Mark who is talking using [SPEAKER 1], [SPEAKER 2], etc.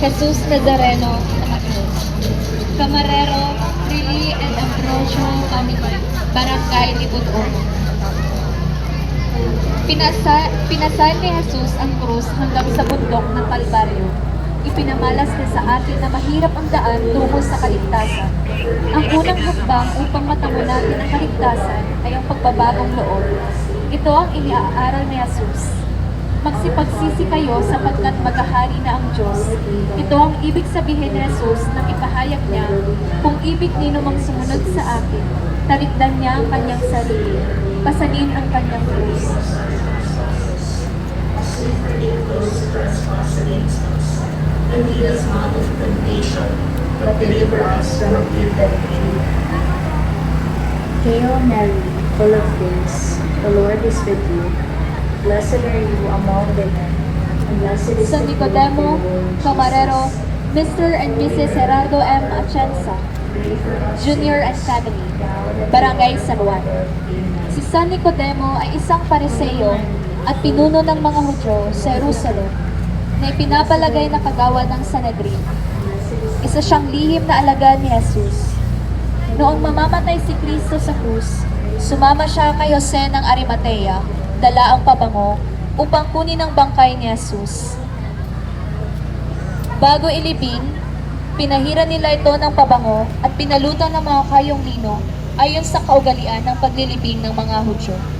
[SPEAKER 1] Jesus Nazareno, Tamakilos. Camarero, Lily and Ambrosio Family, Barangay Libutong. Pinasa, pinasal ni Jesus ang krus hanggang sa bundok ng Kalbaryo. Ipinamalas niya sa atin na mahirap ang daan tungo sa kaligtasan. Ang unang hakbang upang matamo natin ang kaligtasan ay ang pagbabagong loob. Ito ang iniaaral ni Jesus. Magsipagsisi kayo sapagkat maghahari na ang Diyos. Ito ang ibig sabihin ni Jesus nang ipahayag niya, kung ibig nino mang sumunod sa akin, talikdan niya ang kanyang sarili, pasanin ang kanyang krus.
[SPEAKER 2] And lead us not into temptation, but deliver us from evil.
[SPEAKER 3] Hail Mary, full of grace, the Lord is with you. Blessed are you among women, and blessed is
[SPEAKER 1] San Nicodemo, Camarero. Mr. and Mrs. Gerardo M. Atienza, Junior and Family, Barangay San Juan. Si San Nicodemo ay isang pareseyo at pinuno ng mga Hudyo sa Jerusalem na ipinapalagay na kagawa ng Sanedrin. Isa siyang lihim na alagad ni Jesus. Noong mamamatay si Kristo sa krus, sumama siya kay Jose ng Arimatea, dala ang pabango, upang kunin ang bangkay ni Jesus. Bago ilibing, pinahira nila ito ng pabango at pinalutan ng mga kayong lino ayon sa kaugalian ng paglilibing ng mga Hudyo.